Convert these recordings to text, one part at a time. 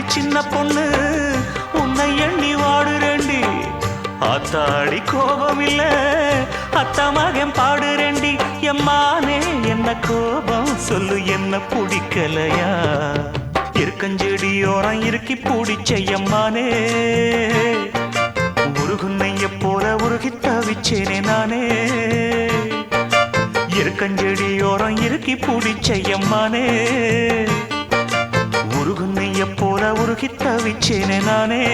அம்மாடி சின்ன பொண்ணு உன்னை எண்ணி வாடுறேண்டி ஆத்தாடி கோபம் இல்ல அத்தா மகன் பாடுறேண்டி எம்மானே என்ன கோபம்? சொல்லு என்ன பிடிக்கலையா? இருக்கஞ்செடியோரம் இருக்கி பிடிச்ச எம்மானே. உருகுன்னைய போல உருகி தவிச்சேனே நானே. இருக்கஞ்செடியோரம் இருக்கி பிடிச்ச எம்மானே. உருகுன்னைய போல உருகி தவிச்சேனே நானே.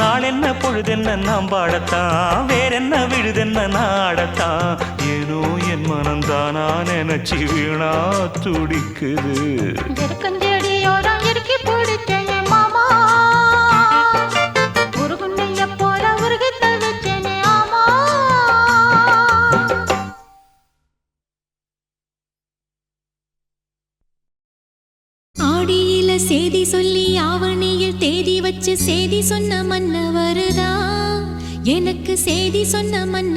நாளென்ன பொழுதென்ன நாம் பாடத்தான் வேறென்ன விழுதென்ன நாடத்தான். ஏனோ என் மனந்தானா நினைச்சு வீணா துடிக்குது. செய்தி சொன்ன மன்ன வருதா எனக்கு செய்தி சொன்ன மன்ன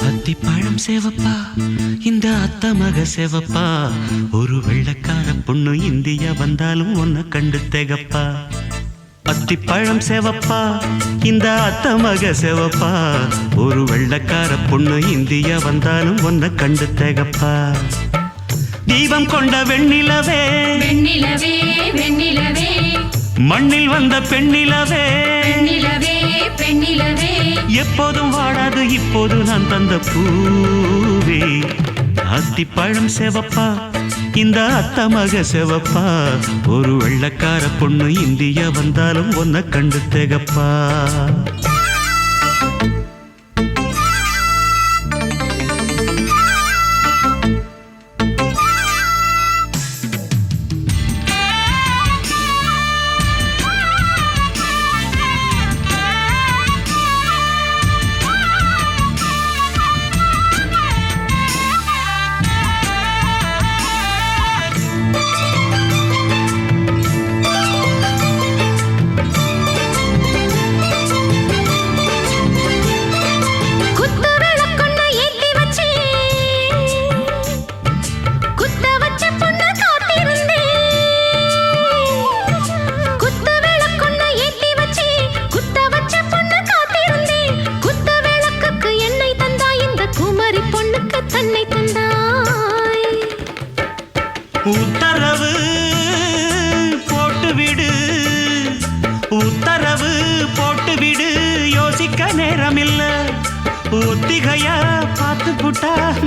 அத்திப்பழம் சேவப்பா இந்த அத்த மக சேவப்பா. ஒரு வெள்ளக்கார பொண்ணு இந்தியா வந்தாலும் உன்னை கண்டு திகப்பா. அத்திப்பழம் சேவப்பா இந்த அத்த மக சேவப்பா. ஒரு வெள்ளக்கார பொண்ணு இந்தியா வந்தாலும் உன்னை கண்டு திகப்பா. தீபம் கொண்ட வெண்ணிலவே. வெண்ணிலவே வெண்ணிலவே. மண்ணில் வந்த பெண்ணிலவே. பெண்ணிலவே பெண்ணிலவே. எப்போதும் வாடாது இப்போது நான் தந்த பூவே. அத்திப்பழம் செவப்பா இந்த அத்தமக செவப்பா. ஒரு வெள்ளக்கார பொண்ணு இந்தியா வந்தாலும் ஒன்ன கண்டு திகப்பா.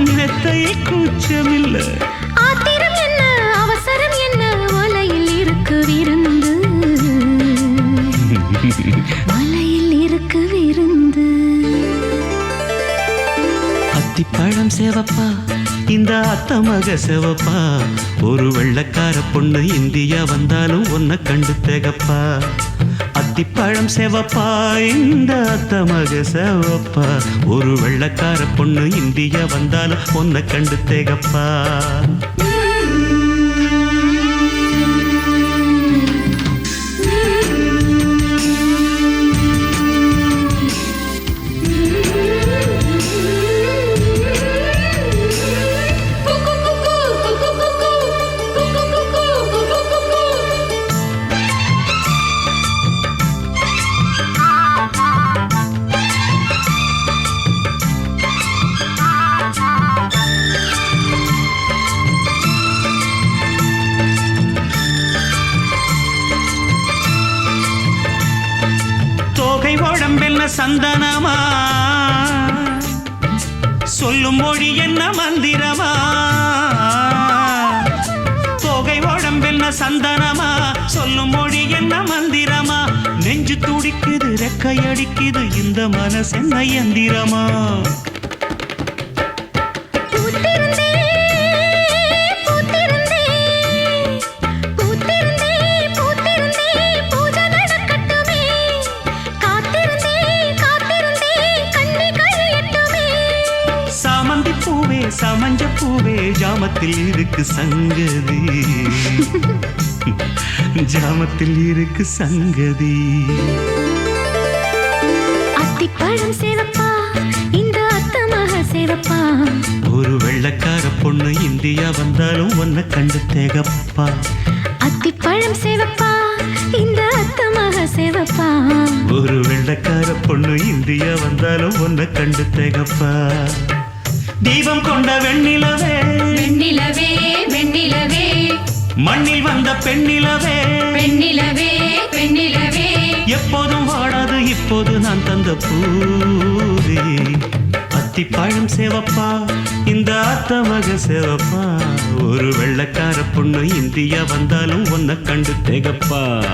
மெத்தை கூச்சமில்ல. ஆத்திரம் என்ன? அவசரம் என்ன? மலையில் இருக்கு விருந்து. மலையில் இருக்கு விருந்து. அத்திப்பழம் சேவப்பா இந்த அத்த மக சேவப்பா. ஒரு வெள்ளக்கார பொண்ணு இந்தியா வந்தாலும் உன்னை கண்டு திகப்பா. அத்திப்பழம் செவப்பா இந்த அத்தமக செவப்பா. ஒரு வெள்ளக்கார பொண்ணு இந்தியா வந்தாலும் உன்னை கண்டு தேகப்பா. இருக்கு சங்கதி. ஜாமத்தில் இருக்கு சங்கதி. அத்திப்பழம் சேவப்பா இந்த அத்தமாக சேவப்பா. ஒரு வெள்ளக்கார பொண்ணு இந்தியா வந்தாலும் உன்னை கண்டு தேகப்பா. அத்திப்பழம் சேவப்பா இந்த அத்தமாக சேவப்பா. ஒரு வெள்ளக்கார பொண்ணு இந்தியா வந்தாலும் உன்னை கண்டு தேகப்பா. தீபம் கொண்ட வெண்ணிலவே. வெண்ணிலவே வெண்ணிலவே. மண்ணில் வந்த பெண்ணிலவே. பெண்ணிலவே பெண்ணிலவே. எப்போதும் வாடாது இப்போது நான் தந்த பூவே. அத்திப்பழம் சேவப்பா இந்த அத்தமக சேவப்பா. ஒரு வெள்ளக்கார பொண்ணு இந்தியா வந்தாலும் உன்னை கண்டு திகப்பா.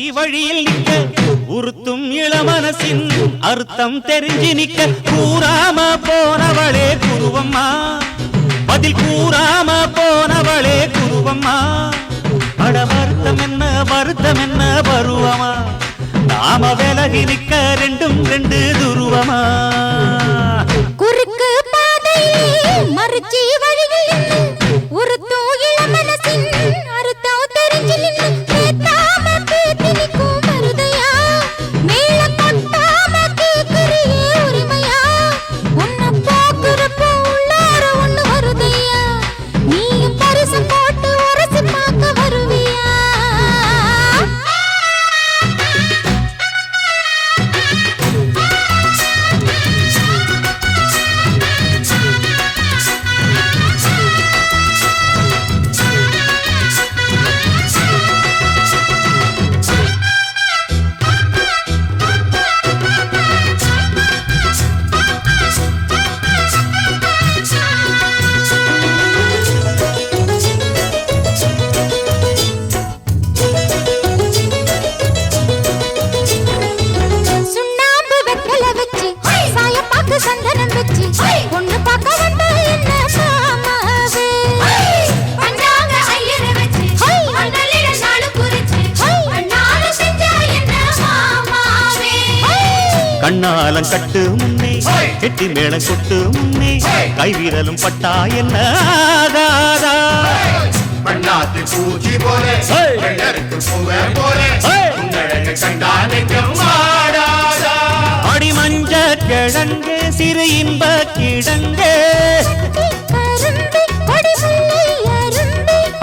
மறுச்சி வழியில் நிற்க உறுத்தும் இளமனசின் அர்த்தம் தெரிஞ்சு நிற்க. கூறாம போனவளே குருவம்மா. பதில் கூறாம போன கொட்டு முன்னே கைவிரலும் பட்டா என்ன? பண்ணாத்து பூச்சி போல ஏய். வெள்ளருக்கு பூவ போல ஏய். உங்களழக கண்டா நெஞ்சம் வாடாதா அடி மஞ்ச கிழங்கு சிறு இன்ப கிழங்கு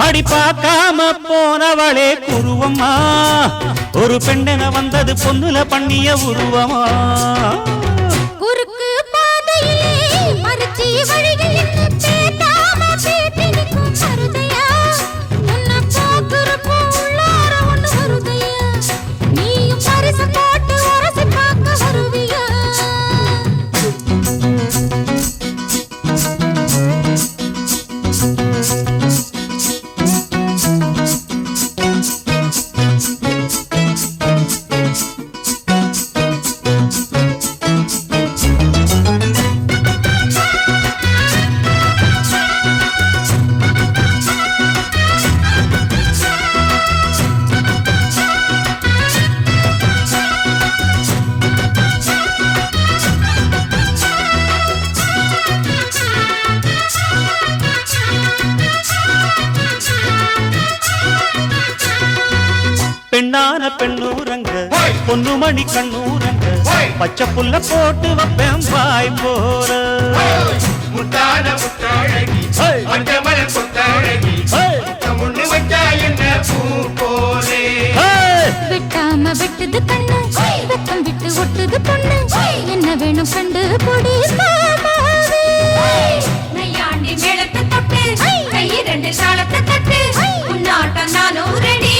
அடி பார்க்காம போனவளே குருவம்மா. ஒரு பெண்ணென வந்தது பொண்ணுல பண்ணிய உருவமா. பெண்ணான பெண்ணூரங்க. பொண்ணு மணி கண்ணூரங்க. பச்சை புல்ல போட்டு வைப்பேன் பாய் போற. முத்தான முத்தழகி. ஏய். மஞ்சமல கொத்தழகி. ஏய். முன்னு வச்சா என்ன பூ போலே? ஏய். வெட்டாம வெட்டுது கண்ணு. வெக்கம் விட்டு ஒட்டுது பொண்ணு என்ன வேணும் கண்டு பொடி நையாண்டி மேளத்தை தொட்டு. கை ரெண்டு தாளத்தை தட்டு. உன்னாட்டம் நானும் ரெடி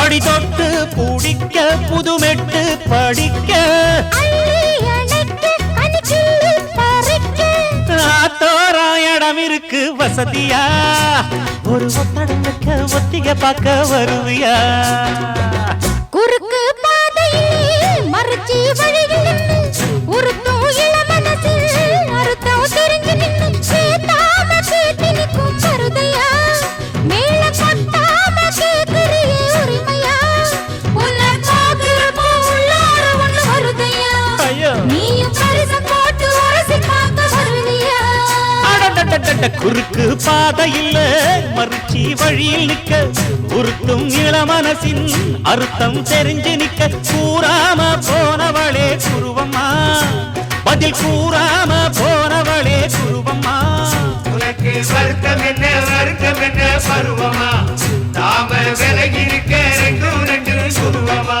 அடி தொட்டு பிடிக்க புதுமெட்டு படிக்க. அள்ளி இடம் இருக்கு வசதியா? ஒரு ஒத்தடம் வைக்க ஒத்திக பார்க்க வருவியா? மனசின் அர்த்தம் தெரிஞ்சு நிக்க கூறாம போனவளே குருவம்மா. பதில் கூறாம போனவளே குருவம்மா. உனக்கு வருத்தம் என்ன வருத்தம் என்ன பருவமா? நாம விலகி இருக்க ரெண்டும் ரெண்டு குருவமா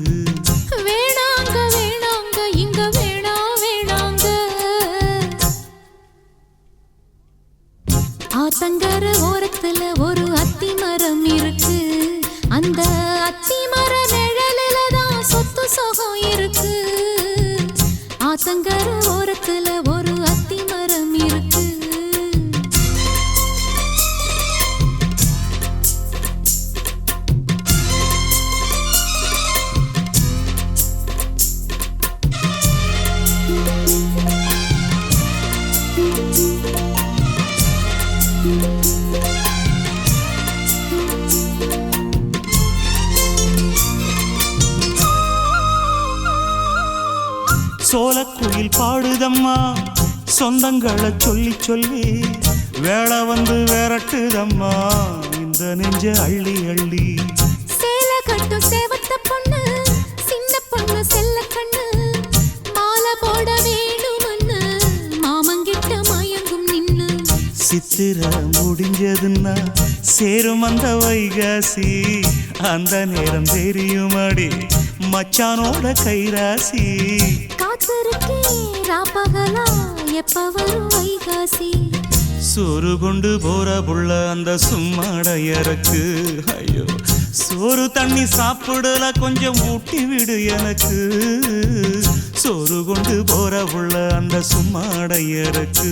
ஆத்தங்கர ஓரத்துல வைகாசி அந்த நேரம் தெரியுமாடி? மச்சானோட கைராசி சோறு கொண்டு போற புள்ள அந்த சும்மாடையறக்கு ஐயோ சோறு தண்ணி சாப்பிடல கொஞ்சம் ஊட்டி விடு எனக்கு. சோறு கொண்டு போற புள்ள அந்த சும்மாடையறக்கு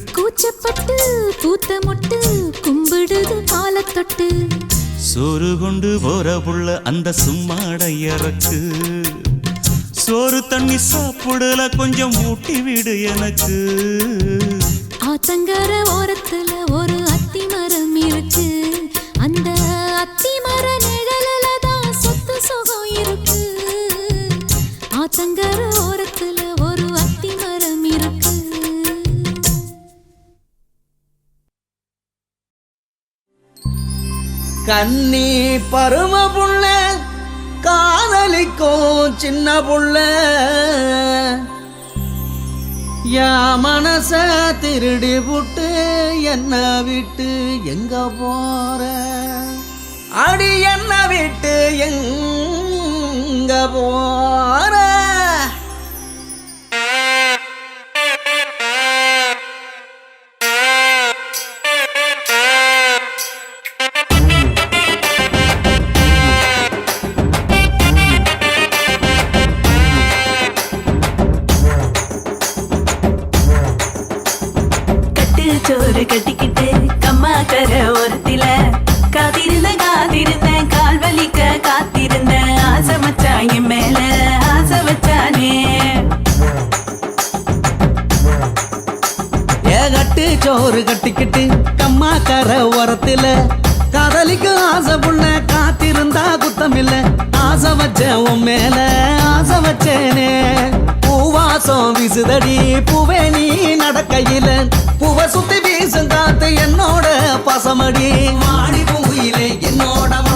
கூச்சப்பட்டு பூத்த மொட்டு கும்பிடுது காலை தொட்டு சோறு கொண்டு போற புள்ள அந்த சும்மாடையறக்கு சோறு தண்ணி சாப்பிடல கொஞ்சம் ஊட்டி விடு எனக்கு. ஆத்தங்கர ஓரத்துல ஒரு அத்தி மரம் இருக்கு. அந்த அத்தி மர கன்னி பரும புள்ள காதலிக்கும் சின்ன புள்ள. யா மனச திருடி புட்டு என்ன விட்டு எங்க போற? அடி என்ன விட்டு எங்க போற? சோறு கட்டிக்கிட்டு கம்மா கர ஒருத்தில காத்திருந்த காத்திருந்த கால் வலிக்க காத்திருந்த. ஆசை மச்சான் என் மேல ஆசை வச்சானே கட்டு சோறு கட்டிக்கிட்டு கம்மா கர உரத்துல காதலிக்கு ஆசை புள்ள காத்திருந்தா குத்தமில்ல. ஆசை வச்சேன் உன் மேல ஆசை வச்சேனே. சுவாசம் விசுதடி. பூவே நீ நடக்கையில. புவ சுத்தி வீசும் காத்து என்னோட பசமடி. மாடி பூயிலே என்னோட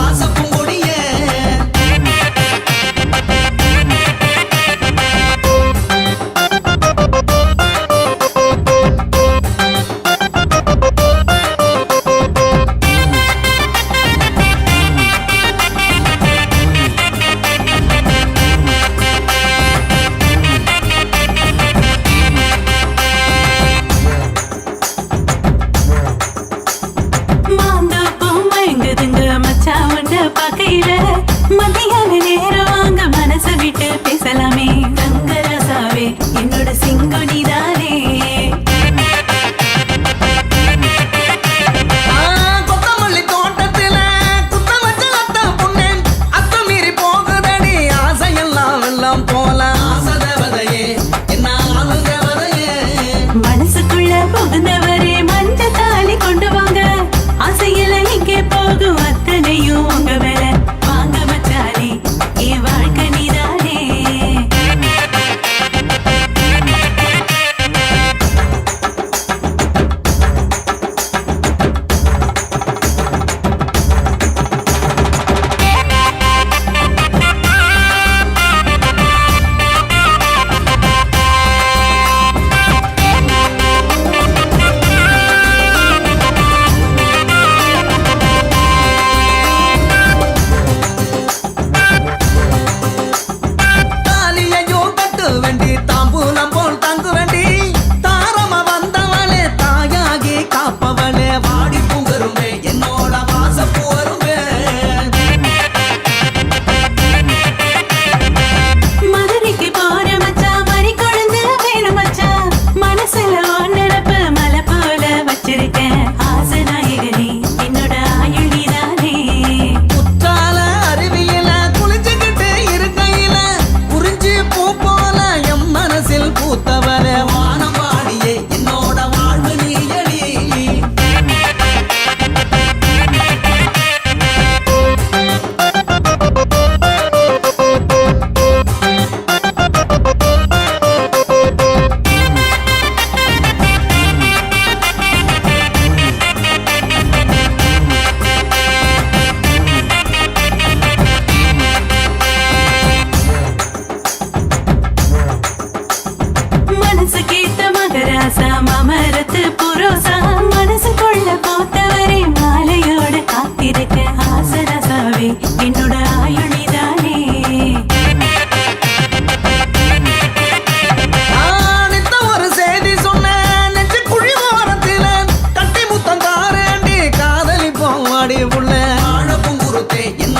கொடுத்தேன்